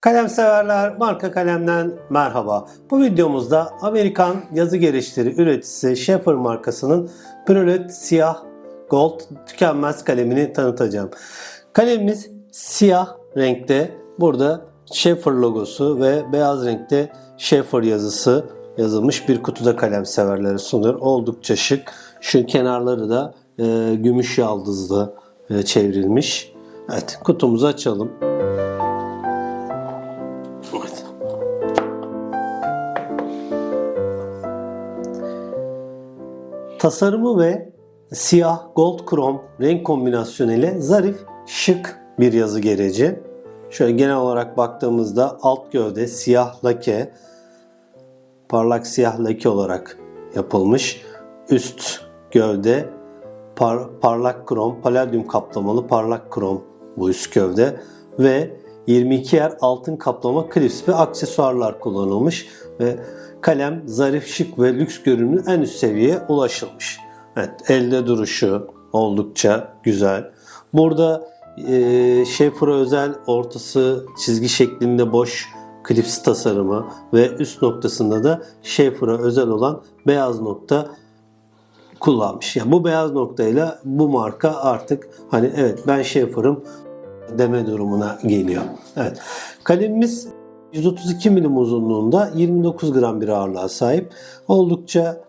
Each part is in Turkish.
Kalem severler, marka kalemden merhaba. Bu videomuzda Amerikan yazı geliştiri üreticisi Schaefer markasının Prelude Siyah Gold tükenmez kalemini tanıtacağım. Kalemimiz siyah renkte. Burada Schaefer logosu ve beyaz renkte Schaefer yazısı yazılmış bir kutuda kalem severlere sunuyor. Oldukça şık. Şu kenarları da e, gümüş yaldızlı e, çevrilmiş. Evet, kutumuzu açalım. Tasarımı ve siyah gold krom renk kombinasyonu ile zarif, şık bir yazı gereci. Şöyle genel olarak baktığımızda alt gövde siyah lake, parlak siyah lake olarak yapılmış. Üst gövde par- parlak krom, paladyum kaplamalı parlak krom bu üst gövde ve 22 yer altın kaplama klips ve aksesuarlar kullanılmış ve kalem zarif, şık ve lüks görünümlü en üst seviyeye ulaşılmış. Evet, elde duruşu oldukça güzel. Burada e, Schaefer'a özel ortası çizgi şeklinde boş klips tasarımı ve üst noktasında da Schaefer'a özel olan beyaz nokta kullanmış. Yani bu beyaz noktayla bu marka artık hani evet ben Schaefer'ım deme durumuna geliyor. Evet. Kalemimiz 132 milim uzunluğunda 29 gram bir ağırlığa sahip. Oldukça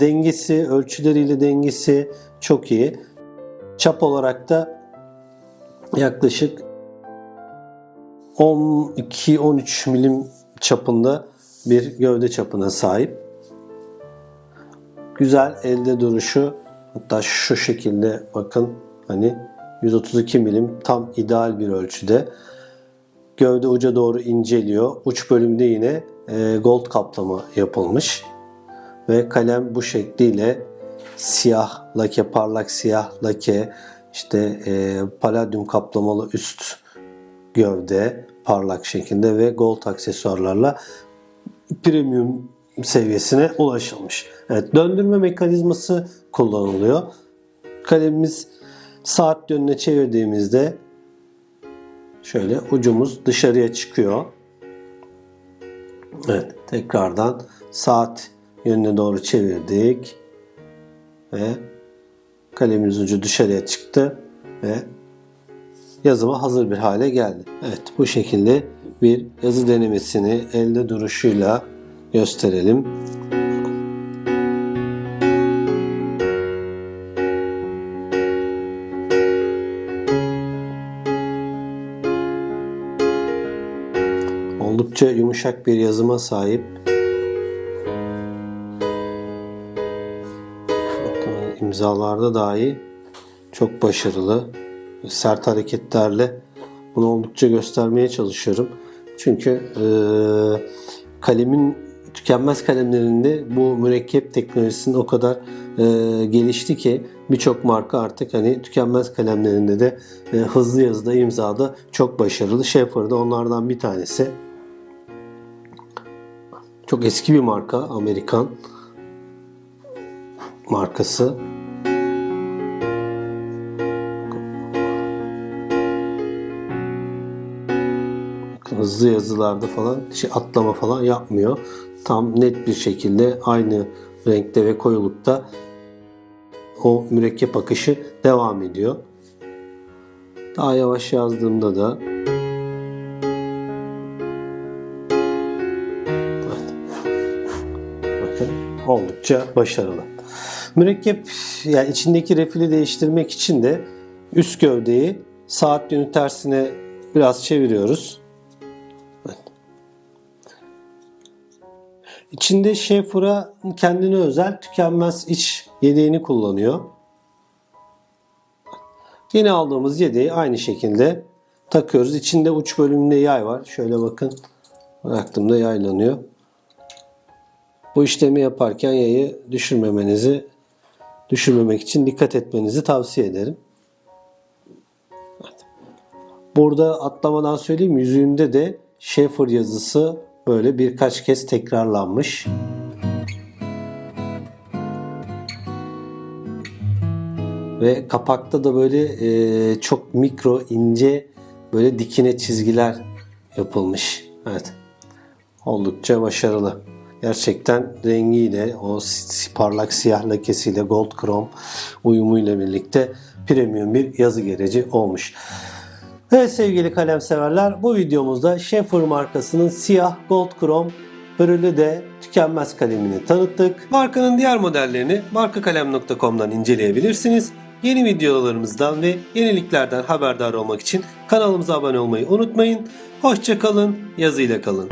dengesi, ölçüleriyle dengesi çok iyi. Çap olarak da yaklaşık 12-13 milim çapında bir gövde çapına sahip. Güzel elde duruşu hatta şu şekilde bakın hani 132 milim tam ideal bir ölçüde. Gövde uca doğru inceliyor. Uç bölümde yine e, gold kaplama yapılmış. Ve kalem bu şekliyle siyah lake, parlak siyah lake, işte e, paladyum kaplamalı üst gövde parlak şekilde ve gold aksesuarlarla premium seviyesine ulaşılmış. Evet, döndürme mekanizması kullanılıyor. Kalemimiz saat yönüne çevirdiğimizde şöyle ucumuz dışarıya çıkıyor. Evet, tekrardan saat yönüne doğru çevirdik ve kalemimiz ucu dışarıya çıktı ve yazıma hazır bir hale geldi. Evet, bu şekilde bir yazı denemesini elde duruşuyla gösterelim. Oldukça yumuşak bir yazıma sahip. İmzalarda dahi çok başarılı. Sert hareketlerle bunu oldukça göstermeye çalışıyorum. Çünkü e, kalemin tükenmez kalemlerinde bu mürekkep teknolojisinin o kadar e, gelişti ki birçok marka artık hani tükenmez kalemlerinde de e, hızlı yazıda imzada çok başarılı. Schaefer da onlardan bir tanesi. Çok eski bir marka Amerikan markası. Hızlı yazılarda falan şey atlama falan yapmıyor. Tam net bir şekilde aynı renkte ve koyulukta o mürekkep akışı devam ediyor. Daha yavaş yazdığımda da bakın oldukça başarılı. Mürekkep yani içindeki refili değiştirmek için de üst gövdeyi saat yönü tersine biraz çeviriyoruz. İçinde Schaefer'a kendine özel tükenmez iç yedeğini kullanıyor. Yeni aldığımız yedeği aynı şekilde takıyoruz. İçinde uç bölümünde yay var. Şöyle bakın. Bıraktığımda yaylanıyor. Bu işlemi yaparken yayı düşürmemenizi, düşürmemek için dikkat etmenizi tavsiye ederim. Burada atlamadan söyleyeyim yüzüğünde de Schaefer yazısı böyle birkaç kez tekrarlanmış. Ve kapakta da böyle e, çok mikro ince böyle dikine çizgiler yapılmış. Evet. Oldukça başarılı. Gerçekten rengiyle, o parlak siyah lekesiyle, gold chrome uyumuyla birlikte premium bir yazı gereci olmuş. Evet sevgili kalem severler bu videomuzda Schaefer markasının siyah gold chrome Pırılı de tükenmez kalemini tanıttık. Markanın diğer modellerini markakalem.com'dan inceleyebilirsiniz. Yeni videolarımızdan ve yeniliklerden haberdar olmak için kanalımıza abone olmayı unutmayın. Hoşçakalın, yazıyla kalın.